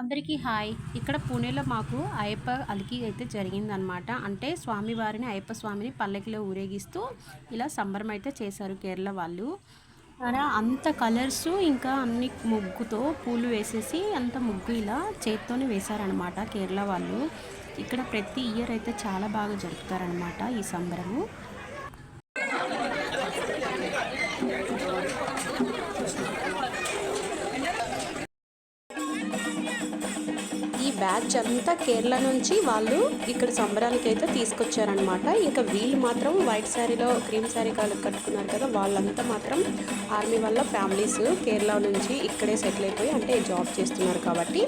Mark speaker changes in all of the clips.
Speaker 1: అందరికీ హాయ్. ఇక్కడ పూణేలో మాకు అయ్యప్ప అలికి అయితే జరిగిందనమాట అంటే స్వామివారిని అయ్యప్ప స్వామిని పల్లకిలో ఊరేగిస్తూ ఇలా సంబరం అయితే చేశారు కేరళ వాళ్ళు. అలా అంత కలర్స్ ఇంకా అన్ని ముగ్గుతో పూలు వేసేసి అంత ముగ్గు ఇలా చేత్తోనే వేశారనమాట కేరళ వాళ్ళు. ఇక్కడ ప్రతి ఇయర్ అయితే చాలా బాగా జరుపుతారనమాట ఈ సంబరము. బ్యాచ్ అంతా కేరళ నుంచి వాళ్ళు ఇక్కడ సంబరాలకి అయితే తీసుకొచ్చారనమాట ఇంకా వీళ్ళు మాత్రం వైట్ శారీలో క్రీమ్ శారీ కాలు కట్టుకున్నారు కదా వాళ్ళంతా మాత్రం ఆర్మీ వల్ల ఫ్యామిలీస్ కేరళ నుంచి ఇక్కడే సెటిల్ అయిపోయి అంటే జాబ్ చేస్తున్నారు కాబట్టి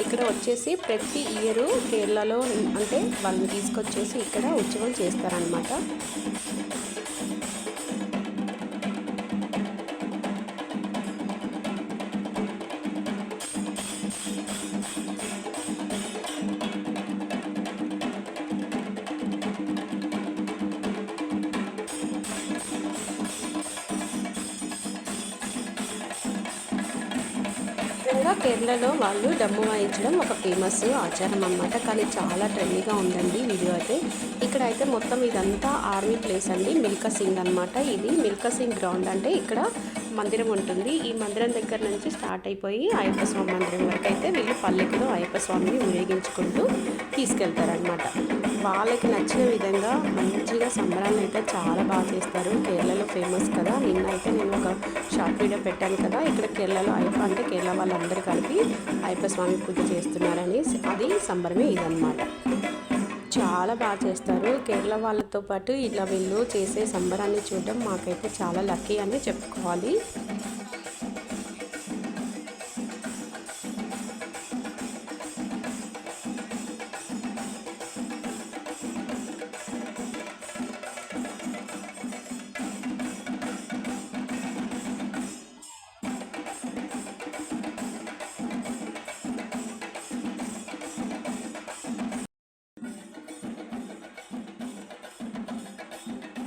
Speaker 1: ఇక్కడ వచ్చేసి ప్రతి ఇయర్ కేరళలో అంటే వాళ్ళని తీసుకొచ్చేసి ఇక్కడ ఉత్సవం చేస్తారనమాట ముఖ్యంగా కేరళలో వాళ్ళు డమ్ము వాయించడం ఒక ఫేమస్ ఆచారం అన్నమాట. కానీ చాలా ట్రెండీగా ఉందండి వీడియో అయితే. ఇక్కడ అయితే మొత్తం ఇదంతా ఆర్మీ ప్లేస్ అండి. మిల్కా సింగ్ అనమాట ఇది మిల్కా సింగ్ గ్రౌండ్ అంటే ఇక్కడ మందిరం ఉంటుంది. ఈ మందిరం దగ్గర నుంచి స్టార్ట్ అయిపోయి అయ్యప్ప స్వామి మందిరం వరకు అయితే వీళ్ళు పల్లెకులో అయ్యప్ప స్వామిని ఊరేగించుకుంటూ తీసుకెళ్తారనమాట వాళ్ళకి నచ్చిన విధంగా మంచిగా సంబరాలు అయితే చాలా బాగా చేస్తారు. కేరళలో ఫేమస్ కదా. నిన్న అయితే నేను ఒక షార్ట్ వీడియో పెట్టాను కదా. ఇక్కడ కేరళలో అయ్యప్ప అంటే కేరళ వాళ్ళందరూ కలిపి అయ్యప్ప స్వామి పూజ చేస్తున్నారని అది సంబరమే ఇదన్నమాట. చాలా బాగా చేస్తారు. కేరళ వాళ్ళతో పాటు ఇలా వీళ్ళు చేసే సంబరాన్ని చూడడం మాకైతే చాలా లక్కీ అని చెప్పుకోవాలి.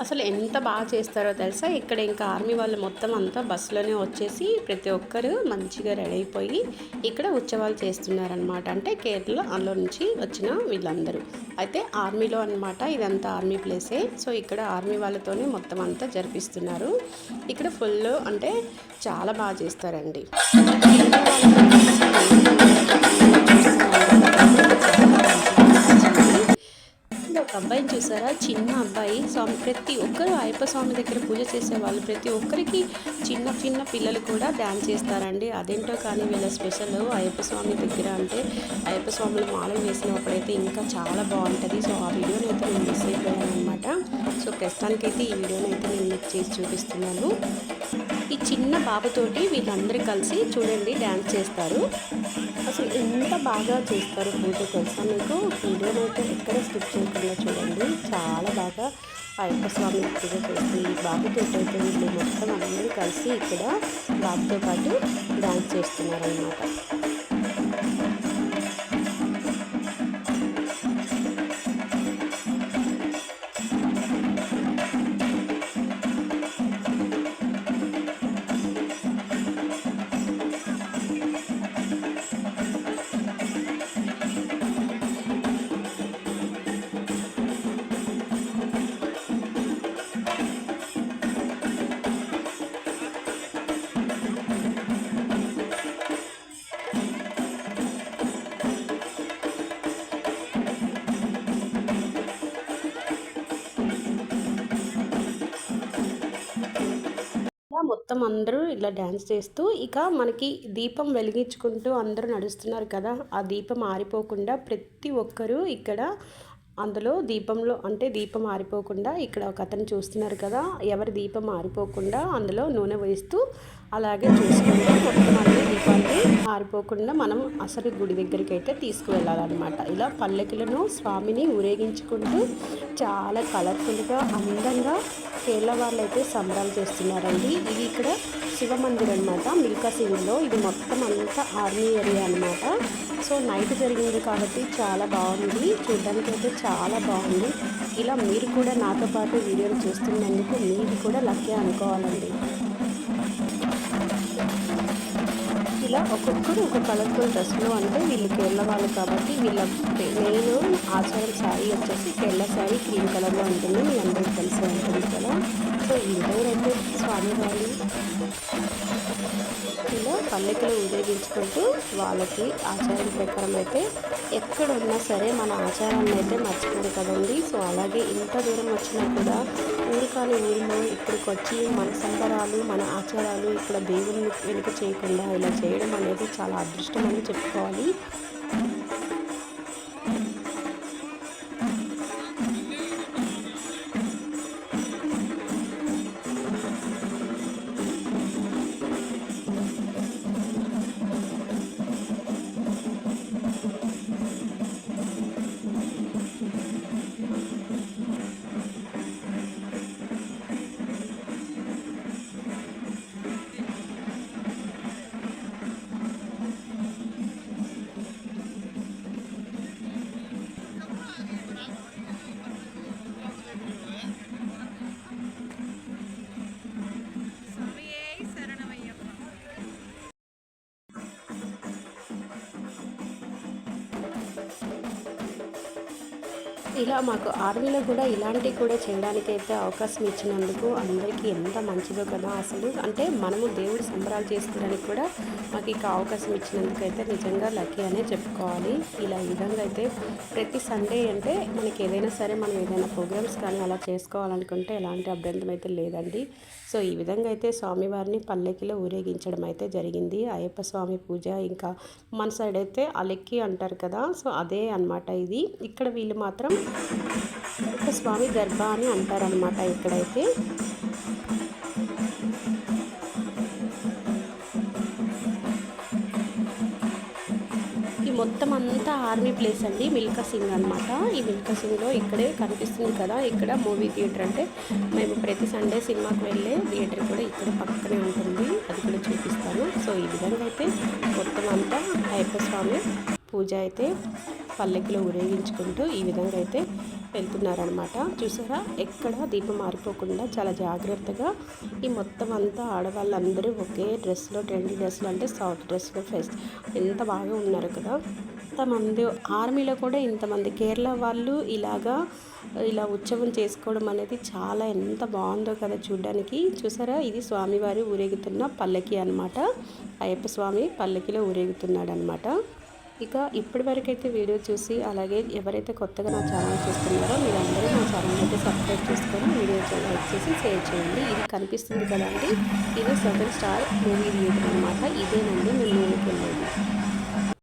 Speaker 1: అసలు ఎంత బాగా చేస్తారో తెలుసా? ఇక్కడ ఇంకా ఆర్మీ వాళ్ళు మొత్తం అంతా బస్సులోనే వచ్చేసి ప్రతి ఒక్కరు మంచిగా రెడీ అయిపోయి ఇక్కడ ఉత్సవాలు చేస్తున్నారనమాట అంటే కేరళ అందులో నుంచి వచ్చిన వీళ్ళందరూ. అయితే ఆర్మీలో అనమాట ఇదంతా ఆర్మీ ప్లేసే. సో ఇక్కడ ఆర్మీ వాళ్ళతోనే మొత్తం అంతా జరిపిస్తున్నారు. ఇక్కడ ఫుల్ అంటే చాలా బాగా చేస్తారండి. ఒక అబ్బాయిని చూసారా? చిన్న అబ్బాయి. స్వామి ప్రతి ఒక్కరు అయ్యప్ప స్వామి దగ్గర పూజ చేసేవాళ్ళు. ప్రతి ఒక్కరికి చిన్న చిన్న పిల్లలు కూడా డ్యాన్స్ చేస్తారండి. అదేంటో కానీ వీళ్ళ స్పెషల్ అయ్యప్ప స్వామి దగ్గర అంటే అయ్యప్ప స్వాములు మాల వేసినప్పుడైతే ఇంకా చాలా బాగుంటుంది. సో ఆ వీడియోని అయితే నేను మిస్ అయిపోయాను అనమాట సో ప్రస్తుతానికైతే ఈ వీడియోని అయితే నేను మీకు చేసి చూపిస్తున్నాను. ఈ చిన్న బాబుతోటి వీళ్ళందరూ కలిసి చూడండి డ్యాన్స్ చేస్తారు. అసలు ఎంత బాగా చేస్తారు పూజ తెలుసా మీకు? వీడియోని అయితే ఎక్కడ స్కిప్ చేయకుండా చూడండి. చాలా బాగా అయ్యప్ప స్వామి పూజ చేసి బాబుతో అయితే వీళ్ళు మొత్తం అందరూ కలిసి ఇక్కడ బాబుతో పాటు డ్యాన్స్ చేస్తున్నారు మొత్తం అందరూ ఇలా డ్యాన్స్ చేస్తూ ఇక మనకి దీపం వెలిగించుకుంటూ అందరూ నడుస్తున్నారు కదా ఆ దీపం ఆరిపోకుండా ప్రతి ఒక్కరూ ఇక్కడ అందులో దీపంలో అంటే దీపం ఆరిపోకుండా ఇక్కడ ఒక అతను చూస్తున్నారు కదా ఎవరి దీపం ఆరిపోకుండా అందులో నూనె వేస్తూ అలాగే చూసుకుంటూ మొత్తం అన్ని దీపాన్ని ఆరిపోకుండా మనం అసలు గుడి దగ్గరికి అయితే తీసుకువెళ్ళాలన్నమాట. ఇలా పల్లెకులను స్వామిని ఊరేగించుకుంటూ చాలా కలర్ఫుల్గా అందంగా కేరళ వాళ్ళు అయితే సంబరాలు చేస్తున్నారండి. ఇది ఇక్కడ శివ మందిర్ అనమాట మిల్కా సింగ్లో ఇది మొత్తం అంతా ఆర్మీ ఏరియా అనమాట సో నైట్ జరిగింది కాబట్టి చాలా బాగుంది. చూడడానికి అయితే చాలా బాగుంది. ఇలా మీరు కూడా నాతో పాటు వీడియోలు చూస్తున్నందుకు మీరు కూడా లక్కీ అనుకోవాలండి. ఇలా ఒక్కొక్కరు ఒక కలర్ఫుల్ డ్రెస్లో అంటే వీళ్ళు కేరళ వాళ్ళు కాబట్టి వీళ్ళ మెయిన్ ఆచారం శారీ వచ్చేసి కేరళ శారీ క్రీమ్ కలర్లో ఉంటుంది. మీ అందరికీ తెలిసే ఉంటుంది కదా. సో ఈ అయితే స్వామివారి ఇలా పల్లెకలు ఊరేగించుకుంటూ వాళ్ళకి ఆచారం ప్రకారం అయితే ఎక్కడ ఉన్నా సరే మన ఆచారాన్ని అయితే మర్చిపోరు కదండి. సో అలాగే ఇంత దూరం వచ్చినా కూడా ఊరు కాని ఊరిలో ఇక్కడికి వచ్చి మన సంబరాలు మన ఆచారాలు ఇక్కడ దేవుని వెనుక చేయకుండా ఇలా చేయడం అనేది చాలా అదృష్టం అని చెప్పుకోవాలి. ఇలా మాకు ఆర్మీలో కూడా ఇలాంటివి కూడా చేయడానికైతే అవకాశం ఇచ్చినందుకు అందరికీ ఎంత మంచిదో కదా అసలు. అంటే మనము దేవుడి సంబరాలు చేసుకోవడానికి కూడా మాకు ఇక అవకాశం ఇచ్చినందుకైతే నిజంగా లక్కీ అనే చెప్పుకోవాలి. ఇలా ఈ విధంగా అయితే ప్రతి సండే అంటే మనకి ఏదైనా సరే మనం ఏదైనా ప్రోగ్రామ్స్ కానీ అలా చేసుకోవాలనుకుంటే ఎలాంటి అభ్యంతరం అయితే లేదండి. సో ఈ విధంగా అయితే స్వామివారిని పల్లెకిలో ఊరేగించడం అయితే జరిగింది. అయ్యప్ప స్వామి పూజ ఇంకా మన సైడ్ అయితే అలెక్కి అంటారు కదా సో అదే అనమాట ఇది. ఇక్కడ వీళ్ళు మాత్రం అయ్యప్ప స్వామి గర్భ అని అంటారనమాట ఇక్కడైతే. మొత్తం అంతా ఆర్మీ ప్లేస్ అండి మిల్కా సింగ్ అనమాట ఈ మిల్కా సింగ్లో ఇక్కడే కనిపిస్తుంది కదా ఇక్కడ మూవీ థియేటర్ అంటే మేము ప్రతి సండే సినిమాకి వెళ్ళే థియేటర్ కూడా ఇక్కడ పక్కనే ఉంటుంది అది కూడా చూపిస్తాను. సో ఈ విధంగా అయితే మొత్తం అంతా అయ్యప్ప స్వామి పూజ అయితే పల్లెకిలో ఊరేగించుకుంటూ ఈ విధంగా అయితే వెళ్తున్నారనమాట చూసారా ఎక్కడ దీపం మారిపోకుండా చాలా జాగ్రత్తగా ఈ మొత్తం అంతా ఆడవాళ్ళందరూ ఒకే డ్రెస్లో ట్రెండీ డ్రెస్లో అంటే సౌత్ డ్రెస్లో ఫెస్ట్ ఎంత బాగా ఉన్నారు కదా. ఎంతమంది ఆర్మీలో కూడా ఇంతమంది కేరళ వాళ్ళు ఇలాగా ఇలా ఉత్సవం చేసుకోవడం అనేది చాలా ఎంత బాగుందో కదా చూడడానికి. చూసారా? ఇది స్వామివారి ఊరేగుతున్న పల్లకి అనమాట అయ్యప్ప స్వామి పల్లకిలో ఊరేగుతున్నాడు అనమాట ఇక ఇప్పటి వరకు అయితే వీడియో చూసి అలాగే ఎవరైతే కొత్తగా నా ఛానల్ చూస్తున్నారో మీరందరూ నా ఛానల్ అయితే సబ్స్క్రైబ్ చేసుకొని వీడియో లైక్ చేసి షేర్ చేయండి. ఇది కనిపిస్తుంది కదండి. ఇది సెవెన్ స్టార్ మూవీ థియేటర్ అనమాట ఇదేనండి మేము మూవీకి వెళ్ళేది.